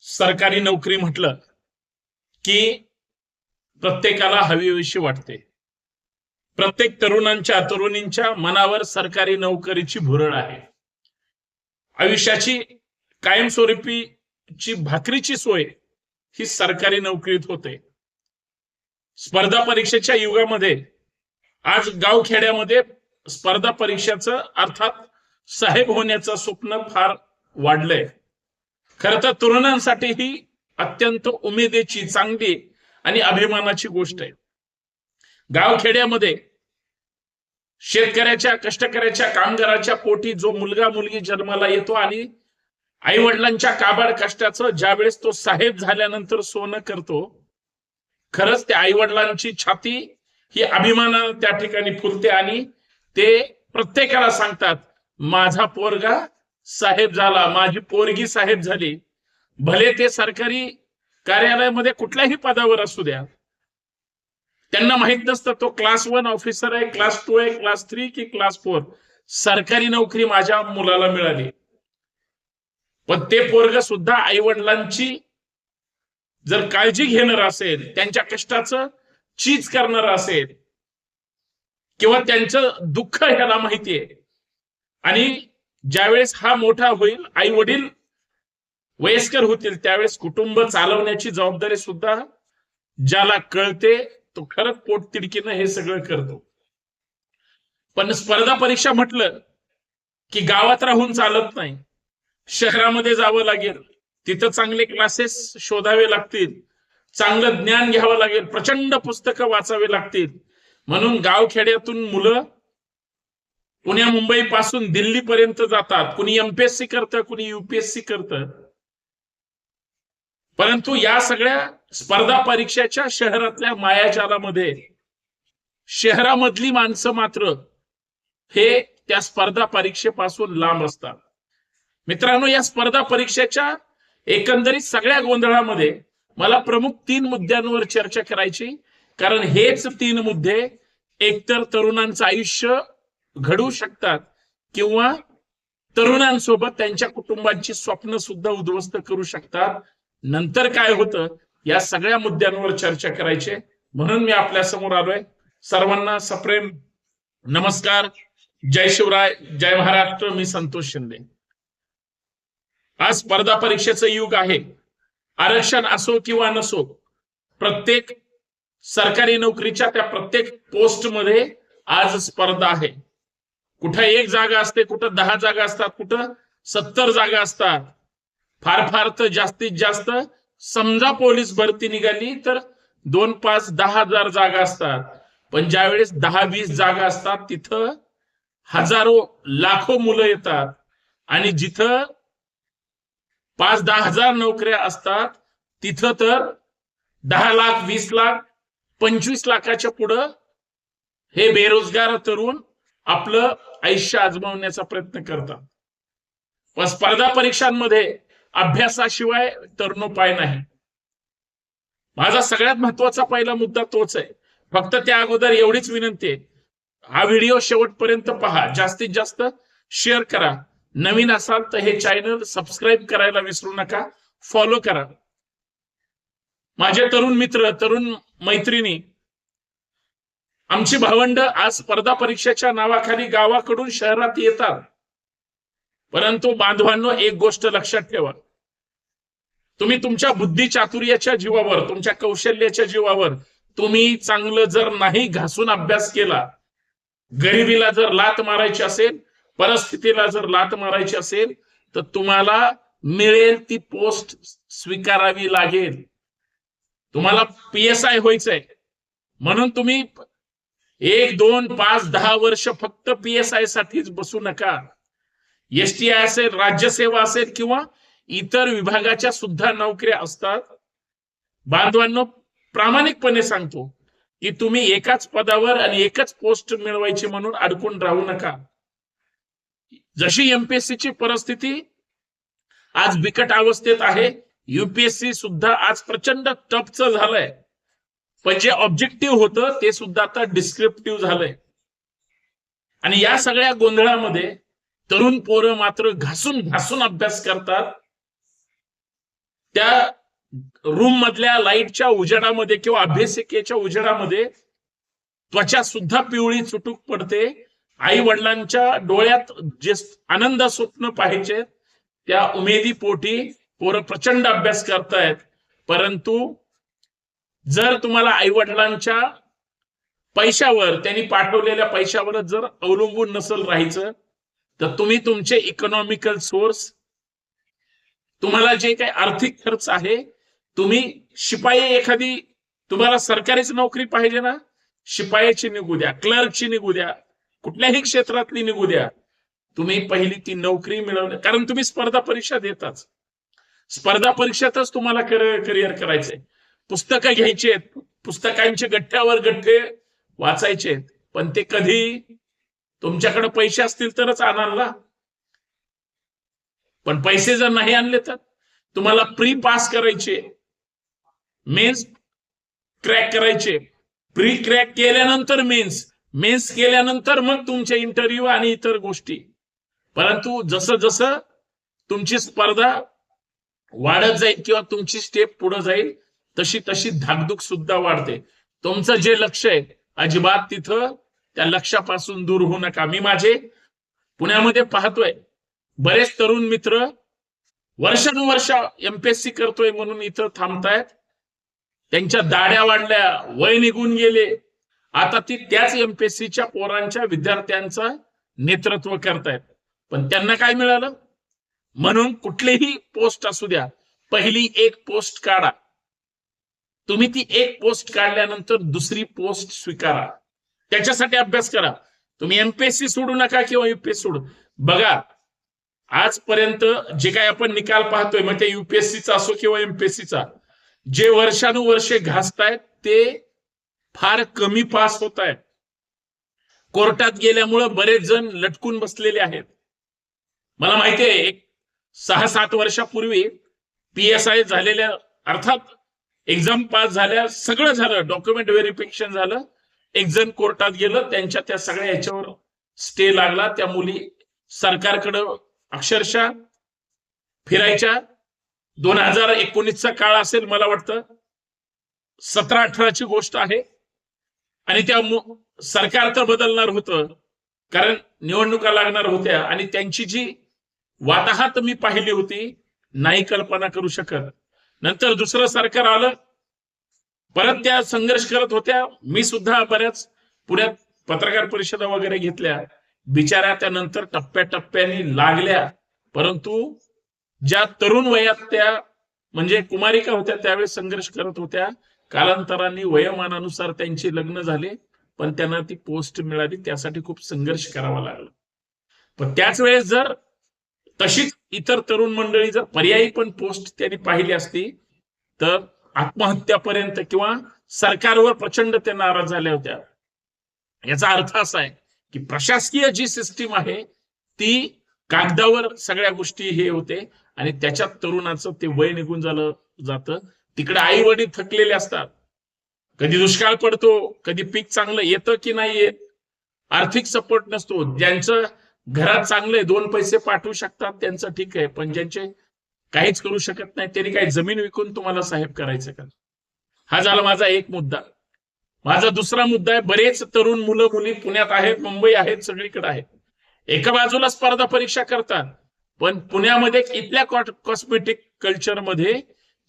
सरकारी नोकरी म्हटलं की प्रत्येकाला हवीविषयी वाटते. प्रत्येक तरुणांच्या तरुणींच्या मनावर सरकारी नोकरीची भुरळ आहे. आयुष्याची कायमस्वरूपीची भाकरीची सोय ही सरकारी नोकरीत होते. स्पर्धा परीक्षेच्या युगामध्ये आज गावखेड्यामध्ये स्पर्धा परीक्षेचं अर्थात साहेब होण्याचं स्वप्न फार वाढलंय. खर तर तरुणांसाठी ही अत्यंत उमेदीची चांगली आणि अभिमानाची गोष्ट आहे. गावखेड्यामध्ये शेतकऱ्याच्या कष्टकऱ्याच्या कामगाराच्या पोटी जो मुलगा मुलगी जन्माला येतो आणि आई वडिलांच्या काबाड कष्टाचं ज्यावेळेस तो साहेब झाल्यानंतर सोनं करतो खरंच त्या आई वडिलांची छाती ही अभिमानानं त्या ठिकाणी फुलते आणि ते प्रत्येकाला सांगतात माझा पोरगा साहेब झाला माझी पोरगी साहेब झाली भले ते सरकारी कार्यालयामध्ये कुठल्याही पदावर असू द्या त्यांना माहीत नसतं तो क्लास वन ऑफिसर आहे क्लास टू आहे क्लास थ्री की क्लास फोर सरकारी नोकरी माझ्या मुलाला मिळाली. पण ते पोरग सुद्धा आई वडिलांची जर काळजी घेणार असेल त्यांच्या कष्टाचं चीज करणार असेल किंवा त्यांचं दुःख ह्याला माहितीये आणि ज्यावेळेस हा मोठा होईल आई वडील वयस्कर होतील त्यावेळेस कुटुंब चालवण्याची जबाबदारी सुद्धा ज्याला कळते तो खरंच पोटतिडकीनं हे सगळं करतो. पण स्पर्धा परीक्षा म्हटलं की गावात राहून चालत नाही. शहरामध्ये जावं लागेल. तिथं चांगले क्लासेस शोधावे लागतील. चांगलं ज्ञान घ्यावं लागेल. प्रचंड पुस्तकं वाचावे लागतील. म्हणून गावखेड्यातून मुलं पुण्या मुंबई पासून दिल्ली पर्यंत जातात. कुणी एमपीएससी करतं कुणी युपीएससी करतं. परंतु या सगळ्या स्पर्धा परीक्षेच्या शहरातल्या मायाजालामध्ये शहरामधली माणसं मात्र हे त्या स्पर्धा परीक्षेपासून लांब असतात. मित्रांनो या स्पर्धा परीक्षेच्या एकंदरीत सगळ्या गोंधळामध्ये मला प्रमुख तीन मुद्द्यांवर चर्चा करायची कारण हेच तीन मुद्दे एकतर तरुणांचं आयुष्य घडू शकतात किंवा तरुणांसोबत त्यांच्या कुटुंबांची स्वप्न सुद्धा उद्ध्वस्त करू शकतात. नंतर काय होतं? या सगळ्या मुद्द्यांवर चर्चा करायचे म्हणून मी आपल्यासमोर आलोय. सर्वांना सप्रेम नमस्कार. जय शिवराय. जय महाराष्ट्र. मी संतोष शिंदे. आज स्पर्धा परीक्षेचं युग आहे. आरक्षण असो किंवा नसो प्रत्येक सरकारी नोकरीच्या त्या प्रत्येक पोस्टमध्ये आज स्पर्धा आहे. कुठं एक जागा असते कुठं दहा जागा असतात कुठं सत्तर जागा असतात. फार फार तर जास्तीत जास्त समजा पोलीस भरती निघाली तर दोन पाच दहा हजार जागा असतात. पण ज्यावेळेस दहा वीस जागा असतात तिथं हजारो लाखो मुलं येतात. आणि जिथं पाच दहा हजार नोकऱ्या असतात तिथं तर दहा लाख वीस लाख पंचवीस लाखाच्या पुढं हे बेरोजगार तरुण आपलं आयुष्य आजमावण्याचा प्रयत्न करतात. पण स्पर्धा परीक्षांमध्ये अभ्यासाशिवाय तरुणोपाय नाही. माझा सगळ्यात महत्त्वाचा पहिला मुद्दा तोच आहे. फक्त त्या अगोदर एवढीच विनंती आहे. हा व्हिडिओ शेवटपर्यंत पहा. जास्तीत जास्त शेअर करा. नवीन असाल तर हे चॅनल सबस्क्राईब करायला विसरू नका. फॉलो करा. माझे तरुण मित्र तरुण मैत्रिणी आमची भावंड आज स्पर्धा परीक्षेच्या नावाखाली गावाकडून शहरात येतात. परंतु बांधवांनो एक गोष्ट लक्षात ठेवा. तुम्ही तुमच्या बुद्धी चातुर्याच्या जीवावर तुमच्या कौशल्याच्या जीवावर तुम्ही चांगलं जर नाही घासून अभ्यास केला गरिबीला जर लात मारायची असेल परिस्थितीला जर लात मारायची असेल तर तुम्हाला मिळेल ती पोस्ट स्वीकारावी लागेल. तुम्हाला पी एस आय व्हायचंय. म्हणून तुम्ही एक दोन पाच दहा वर्ष फक्त पी एस आय साठीच बसू नका. एस टी आय असेल राज्यसेवा असेल किंवा इतर विभागाच्या सुद्धा नोकऱ्या असतात. बांधवांनो प्रामाणिकपणे सांगतो की तुम्ही एकाच पदावर आणि एकच पोस्ट मिळवायची म्हणून अडकून राहू नका. जशी एमपीएससी ची परिस्थिती आज बिकट अवस्थेत आहे युपीएससी सुद्धा आज प्रचंड टफचं झालंय. पण जे ऑब्जेक्टिव्ह होतं ते सुद्धा आता डिस्क्रिप्टिव्ह झालंय. आणि या सगळ्या गोंधळामध्ये तरुण पोरं मात्र घासून घासून अभ्यास करतात. त्या रूम मधल्या लाईटच्या उजेडामध्ये किंवा अभ्यासिकेच्या उजेडामध्ये त्वचा सुद्धा पिवळी चुटूक पडते. आई वडिलांच्या डोळ्यात जे आनंद स्वप्न पाहिजे त्या उमेदी पोटी पोरं प्रचंड अभ्यास करतायत. परंतु जर तुम्हाला आई वडिलांच्या पैशावर त्यांनी पाठवलेल्या पैशावरच जर अवलंबून नसेल राहायचं तर तुम्ही तुमचे इकॉनॉमिकल सोर्स तुम्हाला जे काही आर्थिक खर्च आहे तुम्ही शिपाई एखादी तुम्हाला सरकारीच नोकरी पाहिजे ना शिपायाची निघू द्या क्लर्कची निघू द्या कुठल्याही क्षेत्रातली निघू द्या. तुम्ही पहिली ती नोकरी मिळवणे कारण तुम्ही स्पर्धा परीक्षा देताच. स्पर्धा परीक्षेतच तुम्हाला करिअर करायचंय. पुस्तकं घ्यायची आहेत. पुस्तकांचे गठ्ठ्यावर गठ्ठे वाचायचे आहेत. पण ते कधी तुमच्याकडे पैसे असतील तरच आणाल ना. पण पैसे जर नाही आणले तर? तुम्हाला प्री पास करायचे. मेन्स क्रॅक करायचे. प्री क्रॅक केल्यानंतर मेन्स. मेन्स केल्यानंतर मग तुमचे इंटरव्ह्यू आणि इतर गोष्टी. परंतु जसं जसं तुमची स्पर्धा वाढत जाईल किंवा तुमची स्टेप पुढे जाईल तशी तशी धाकधूक सुद्धा वाढते. तुमचं जे लक्ष आहे अजिबात तिथं त्या लक्षापासून दूर होऊ नका. मी माझे पुण्यामध्ये पाहतोय. बरेच तरुण मित्र वर्षानुवर्ष एमपीएससी करतोय म्हणून इथं थांबतायत. त्यांच्या दाड्या वाढल्या वय निघून गेले. आता ती त्याच एमपीएससीच्या पोरांच्या विद्यार्थ्यांचं नेतृत्व करतायत. पण त्यांना काय मिळालं? म्हणून कुठलीही पोस्ट असू द्या. पहिली एक पोस्ट काढा. तुम्ही ती एक पोस्ट काढल्यानंतर दुसरी पोस्ट स्वीकारा. त्याच्यासाठी अभ्यास करा. तुम्ही एमपीएससी सोडू नका किंवा युपीएससी सोडू. बघा आजपर्यंत जे काही आपण निकाल पाहतोय मग ते युपीएससीचा असो किंवा एमपीएससीचा जे वर्षानुवर्षे घासतायत ते फार कमी पास होत आहेत कोर्टात गेल्यामुळं बरेच जण लटकून बसलेले आहेत. मला माहिती आहे एक सहा सात वर्षापूर्वी पी एस आय झालेल्या अर्थात एक्झाम पास झाल्या सगळं झालं. डॉक्युमेंट व्हेरिफिकेशन झालं. एक जण कोर्टात गेलं त्यांच्या त्या सगळ्या ह्याच्यावर स्टे लागला. त्या मुली सरकारकडं अक्षरशः फिरायच्या. दोन हजार एकोणीसचा काळ असेल मला वाटतं. सतरा अठराची गोष्ट आहे. आणि त्या सरकार तर बदलणार होतं. कारण निवडणुका लागणार होत्या. आणि त्यांची जी वाताहत मी पाहिली होती नाही कल्पना करू शकत. नंतर दुसरं सरकार आलं. परत त्या संघर्ष करत होत्या. मी सुद्धा बऱ्याच पुण्यात पत्रकार परिषदा वगैरे घेतल्या. बिचाऱ्या त्यानंतर टप्प्याटप्प्याने लागल्या. परंतु ज्या तरुण वयात त्या म्हणजे कुमारिका होत्या त्यावेळेस संघर्ष करत होत्या. कालांतराने वयोमानानुसार त्यांचे लग्न झाले. पण त्यांना ती पोस्ट मिळाली. त्यासाठी खूप संघर्ष करावा लागला. पण त्याच वेळेस जर तशीच इतर तरुण मंडळी जर पर्यायी पण पोस्ट त्यांनी पाहिली असती तर आत्महत्यापर्यंत किंवा सरकारवर प्रचंड त्या नाराज झाल्या होत्या. याचा अर्थ असा आहे की प्रशासकीय जी सिस्टीम आहे ती कागदावर सगळ्या गोष्टी हे होते आणि त्याच्यात तरुणाचं ते वय निघून झालं जातं. तिकडे आई वडील थकलेले असतात. कधी दुष्काळ पडतो कधी पीक चांगलं येतं की नाही येत आर्थिक सपोर्ट नसतो. ज्यांचं घरात चांगले दोन पैसे पाठवू शकतात त्यांचं ठीक आहे. पण ज्यांचे काहीच करू शकत नाही त्यांनी काही जमीन विकून तुम्हाला साहेब करायचं का? हा झाला माझा एक मुद्दा. माझा दुसरा मुद्दा आहे बरेच तरुण मुलं मुली पुण्यात आहेत मुंबई आहेत सगळीकडे आहेत. एका बाजूला स्पर्धा परीक्षा करतात पण पुण्यामध्ये इथल्या कॉस्मेटिक कल्चरमध्ये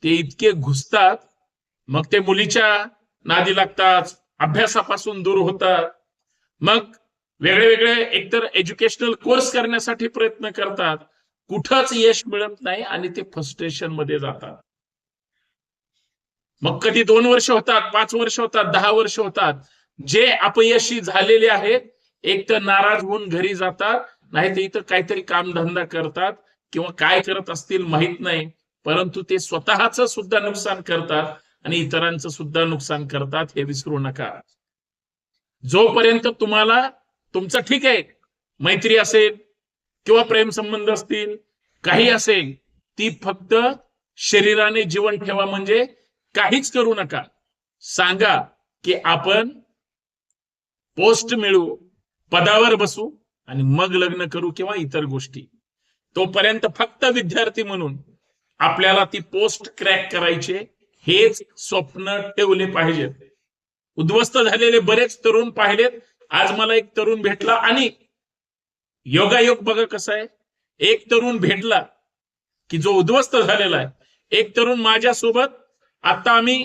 ते इतके घुसतात मग ते मुलीच्या नादी लागतात अभ्यासापासून दूर होतात. मग वेगळे वेगळे एकतर एज्युकेशनल कोर्स करण्यासाठी प्रयत्न करतात. कुठंच यश मिळत नाही आणि ते फ्रस्ट्रेशनमध्ये जातात. मग कधी दोन वर्ष होतात पाच वर्ष होतात दहा वर्ष होतात. जे अपयशी झालेले आहेत एक तर नाराज होऊन घरी जातात नाही तर इथं काहीतरी कामधंदा करतात किंवा काय करत असतील माहीत नाही परंतु ते स्वतःच सुद्धा नुकसान करतात आणि इतरांचं सुद्धा नुकसान करतात हे विसरू नका. जोपर्यंत तुम्हाला तुमचं ठीक आहे. मैत्री असेल किंवा प्रेम संबंध असतील काही असेल ती फक्त शरीराने जीवन ठेवा म्हणजे काहीच करू नका. सांगा की आपण पोस्ट मिळवू पदावर बसू आणि मग लग्न करू किंवा इतर गोष्टी. तोपर्यंत फक्त विद्यार्थी म्हणून आपल्याला ती पोस्ट क्रॅक करायचे हेच स्वप्न ठेवले पाहिजेत. उद्ध्वस्त झालेले बरेच तरुण पाहिलेत आज मला एक तरुण भेटला आणि योगायोग बघा कसा आहे. एक तरुण भेटला की जो उद्ध्वस्त झालेला आहे. एक तरुण माझ्यासोबत आता आम्ही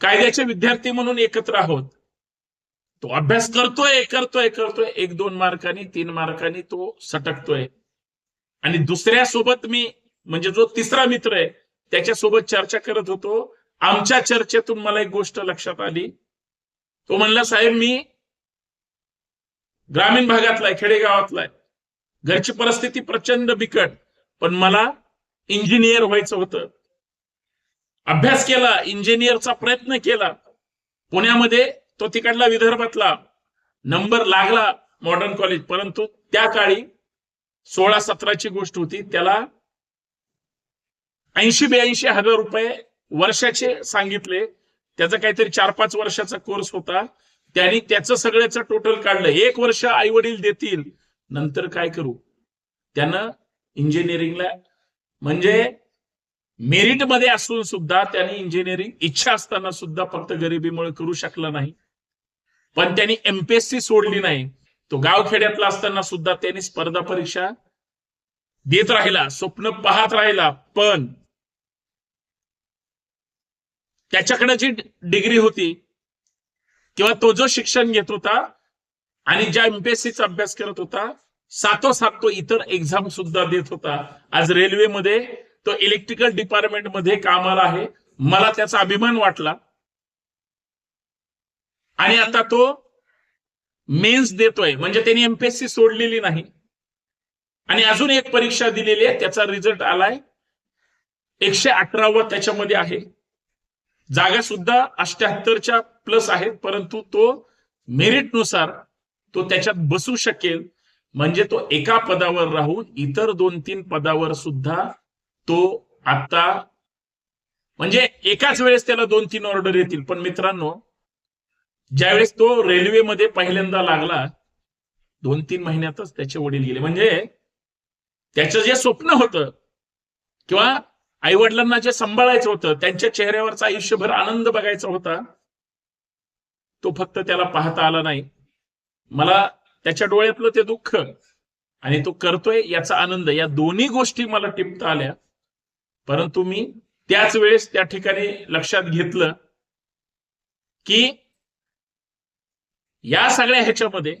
कायद्याचे विद्यार्थी म्हणून एकत्र आहोत. तो अभ्यास करतोय करतोय करतोय. एक दोन मार्कांनी तीन मार्कांनी तो सटकतोय. आणि दुसऱ्या सोबत मी म्हणजे जो तिसरा मित्र आहे त्याच्यासोबत चर्चा करत होतो. आमच्या चर्चेतून मला एक गोष्ट लक्षात आली. तो म्हणला साहेब मी ग्रामीण भागातला आहे खेडेगावातला आहे घरची परिस्थिती प्रचंड बिकट पण मला इंजिनियर व्हायचं होतं. अभ्यास केला इंजिनियरचा प्रयत्न केला. पुण्यामध्ये तो तिकडला विदर्भातला. नंबर लागला मॉडर्न कॉलेज परंतु त्या काळी सोळा सतराची गोष्ट होती त्याला ऐंशी ब्याऐंशी हजार रुपये वर्षाचे सांगितले. त्याचा काहीतरी चार पाच वर्षाचा कोर्स होता. त्यांनी त्याचं सगळ्याचं टोटल काढलं. एक वर्ष आई वडील देतील नंतर काय करू? त्यानं इंजिनिअरिंगला म्हणजे मेरिटमध्ये असून सुद्धा त्यांनी इंजिनिअरिंग इच्छा असताना सुद्धा फक्त गरिबीमुळे करू शकला नाही. पण त्यांनी एमपीएससी सोडली नाही. तो गावखेड्यातला असताना सुद्धा त्यांनी स्पर्धा परीक्षा देत राहिला स्वप्न पाहत राहिला. पण त्याच्याकडे जी डिग्री होती किंवा तो जो शिक्षण घेत होता आणि ज्या एमपीएससीचा अभ्यास करत होता सातोसात तो इतर एक्झाम सुद्धा देत होता. आज रेल्वेमध्ये तो इलेक्ट्रिकल डिपार्टमेंटमध्ये कामाला आहे. मला त्याचा अभिमान वाटला. आणि आता तो मेन्स देतोय. म्हणजे त्यांनी एमपीएससी सोडलेली नाही. आणि अजून एक परीक्षा दिलेली आहे. त्याचा रिझल्ट आलाय एकशे अठरावा त्याच्यामध्ये आहे. जागा सुद्धा अष्ट्याहत्तरच्या प्लस आहेत परंतु तो मेरिटनुसार तो त्याच्यात बसू शकेल. म्हणजे तो एका पदावर राहून इतर दोन तीन पदावर सुद्धा तो आता म्हणजे एकाच वेळेस त्याला दोन तीन ऑर्डर येतील. पण मित्रांनो ज्यावेळेस तो रेल्वेमध्ये पहिल्यांदा लागला दोन तीन महिन्यातच त्याचे वडील गेले. म्हणजे त्याचं जे स्वप्न होतं किंवा आई वडिलांना जे सांभाळायचं होतं त्यांच्या चेहऱ्यावरचा आयुष्यभर आनंद बघायचा होता तो फक्त त्याला पाहता आला नाही. मला त्याच्या डोळ्यातलं ते दुःख आणि तो करतोय याचा आनंद या दोन्ही गोष्टी मला टिपता आल्या. परंतु मी त्याच वेळेस त्या ठिकाणी लक्षात घेतलं की या सगळ्या ह्याच्यामध्ये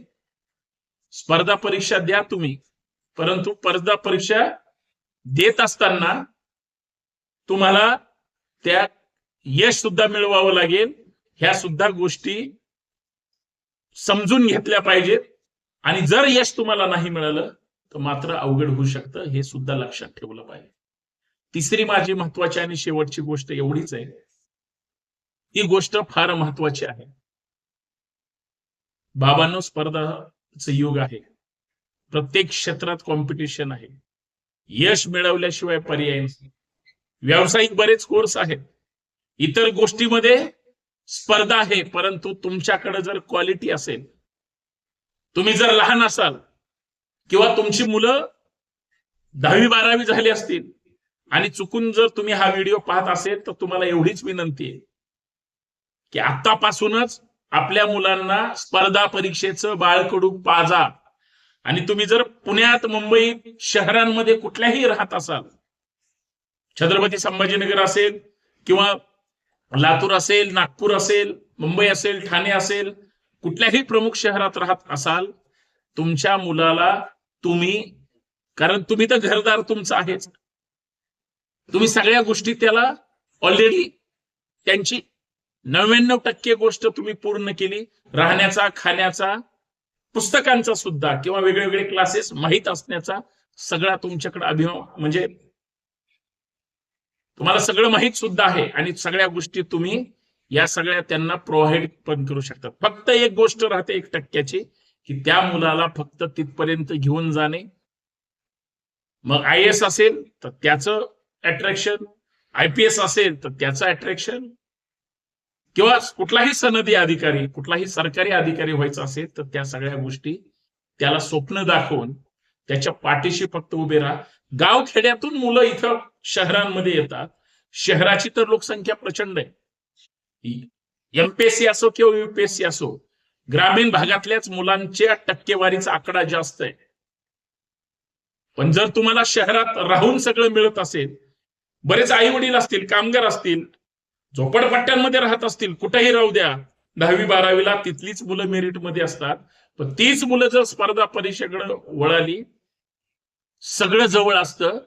स्पर्धा परीक्षा द्या तुम्ही. परंतु स्पर्धा परीक्षा देत असताना तुम्हाला त्या यश सुद्धा मिळवावं लागेल. ह्या सुद्धा गोष्टी समजून घेतल्या पाहिजेत. आणि जर यश तुम्हाला नाही मिळालं तर मात्र अवघड होऊ शकतं हे सुद्धा लक्षात ठेवलं पाहिजे. तिसरी माझी महत्वाची आणि शेवटची गोष्ट एवढीच आहे. ही गोष्ट फार महत्वाची आहे. बाबांनो स्पर्धाचं युग आहे. प्रत्येक क्षेत्रात कॉम्पिटिशन आहे. यश मिळवल्याशिवाय पर्याय नाही. व्यावसायिक बरेच कोर्स आहेत. इतर गोष्टीमध्ये स्पर्धा आहे परंतु तुमच्याकडे जर क्वालिटी असेल तुम्ही जर लहान असाल किंवा तुमची मुलं दहावी बारावी झाली असतील आणि चुकून जर तुम्ही हा व्हिडिओ पाहत असेल तर तुम्हाला एवढीच विनंती आहे की आतापासूनच आपल्या मुलांना स्पर्धा परीक्षेचं बाळकडू पाजा. आणि तुम्ही जर पुण्यात मुंबई शहरांमध्ये कुठल्याही राहत असाल छत्रपती संभाजीनगर असेल किंवा लातूर असेल नागपूर असेल मुंबई असेल ठाणे असेल कुठल्याही प्रमुख शहरात राहत असाल तुमच्या मुलाला तुम्ही कारण तुम्ही तर घरदार तुमचं आहेच. तुम्ही सगळ्या गोष्टी त्याला ऑलरेडी त्यांची नव्याण्णव टक्के गोष्ट तुम्ही पूर्ण केली. राहण्याचा खाण्याचा पुस्तकांचा सुद्धा किंवा वेगळे वेगळे क्लासेस माहीत असण्याचा सगळा तुमच्याकडे अभिमान म्हणजे तुम्हाला सगळं माहीत सुद्धा आहे आणि सगळ्या गोष्टी तुम्ही या सगळ्या त्यांना प्रोव्हाइड पण करू शकतात फक्त एक गोष्ट राहते एक टक्क्याची की त्या मुलाला फक्त तिथपर्यंत घेऊन जाणे. मग आय एस असेल तर त्याचं अट्रॅक्शन आय पी एस असेल तर त्याचं अट्रॅक्शन किंवा कुठलाही सनदी अधिकारी कुठलाही सरकारी अधिकारी व्हायचा असेल तर त्या सगळ्या गोष्टी त्याला स्वप्न दाखवून त्याच्या पाठीशी फक्त उभे राहा. गाव खेड्यातून मुलं इथं शहरांमध्ये येतात. शहराची तर लोकसंख्या प्रचंड आहे. एमपीएससी असो किंवा युपीएससी असो ग्रामीण भागातल्याच मुलांच्या टक्केवारीचा आकडा जास्त आहे. पण जर तुम्हाला शहरात राहून सगळं मिळत असेल बरेच आई वडील असतील कामगार असतील झोपडपट्ट्यांमध्ये राहत असतील कुठेही राहू द्या दहावी बारावीला तिथलीच मुलं मेरिटमध्ये असतात. पण तीच मुलं जर स्पर्धा परीक्षेकडे वळाली सगळं जवळ असतं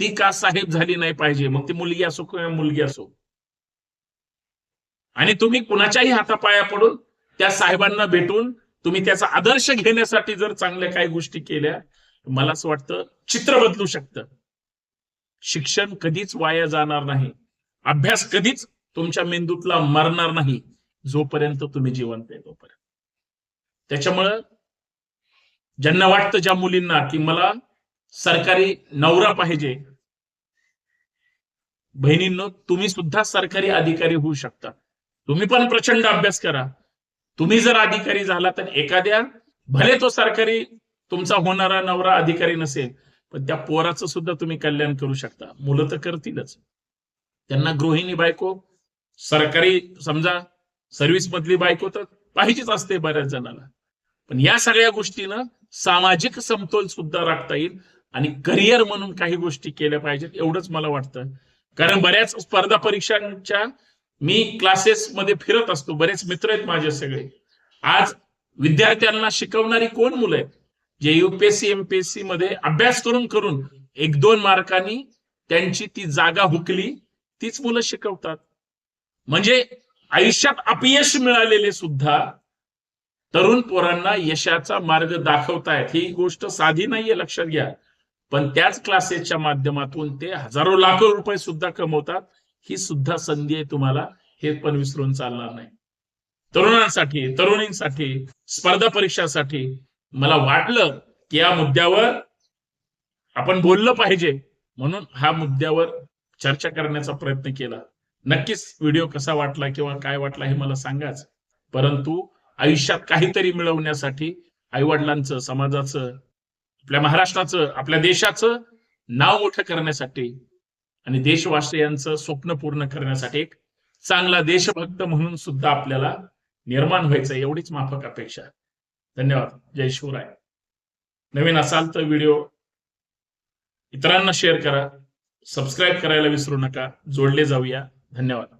ती का साहेब झाली नाही पाहिजे? मग ती मुलगी असो किंवा मुलगी असो. आणि तुम्ही कुणाच्याही हातापाया पडून त्या साहेबांना भेटून तुम्ही त्याचा आदर्श घेण्यासाठी जर चांगल्या काही गोष्टी केल्या मला असं वाटतं चित्र बदलू शकतं. शिक्षण कधीच वाया जाणार नाही. अभ्यास कधीच तुमच्या मेंदूतला मरणार नाही जोपर्यंत तुम्ही जिवंत आहे तोपर्यंत. त्याच्यामुळं ज्यांना वाटतं ज्या मुलींना की मला सरकारी नवरा पाहिजे बहिणींनो तुम्ही सुद्धा सरकारी अधिकारी होऊ शकता. तुम्ही पण प्रचंड अभ्यास करा. तुम्ही जर अधिकारी झाला तर एखाद्या भले तो सरकारी तुमचा होणारा नवरा अधिकारी नसेल पण त्या पोराचं सुद्धा तुम्ही कल्याण करू शकता. मुलं तर करतीलच. त्यांना गृहिणी बायको सरकारी समजा सर्व्हिस मधली बायको तर पाहिजेच असते बऱ्याच जणांना. पण या सगळ्या गोष्टीनं सामाजिक समतोल सुद्धा राखता येईल आणि करिअर म्हणून काही गोष्टी केल्या पाहिजेत एवढंच मला वाटतं. कारण बऱ्याच स्पर्धा परीक्षांच्या मी क्लासेस मध्ये फिरत असतो. बरेच मित्र आहेत माझे सगळे. आज विद्यार्थ्यांना शिकवणारी कोण मुलं आहेत? जे युपीएससी एमपीएससी मध्ये अभ्यास करून करून एक दोन मार्कांनी त्यांची ती जागा हुकली तीच मुलं शिकवतात. म्हणजे आयुष्यात अपयश मिळालेले सुद्धा तरुण पोरांना यशाचा मार्ग दाखवतायत. ही गोष्ट साधी नाहीये लक्षात घ्या. पण त्याच क्लासेसच्या माध्यमातून ते हजारो लाखो रुपये सुद्धा कमवतात ही सुद्धा संधी आहे तुम्हाला. हे पण विसरून चालणार नाही. तरुणांसाठी तरुणींसाठी स्पर्धा परीक्षासाठी मला वाटलं की या मुद्द्यावर आपण बोललं पाहिजे म्हणून हा मुद्द्यावर चर्चा करण्याचा प्रयत्न केला. नक्कीच व्हिडिओ कसा वाटला किंवा काय वाटला हे मला सांगाच. परंतु आयुष्यात काहीतरी मिळवण्यासाठी आईवडिलांचं समाजाचं आपल्या महाराष्ट्राचं आपल्या देशाचं नाव मोठं करण्यासाठी आणि देशवासियांचं स्वप्न पूर्ण करण्यासाठी एक चांगला देशभक्त म्हणून सुद्धा आपल्याला निर्माण व्हायचं एवढीच माफक अपेक्षा धन्यवाद. जय शिवराय. नवीन असाल तर व्हिडिओ इतरांना शेअर करा. सबस्क्राईब करायला विसरू नका. जोडले जाऊया. धन्यवाद.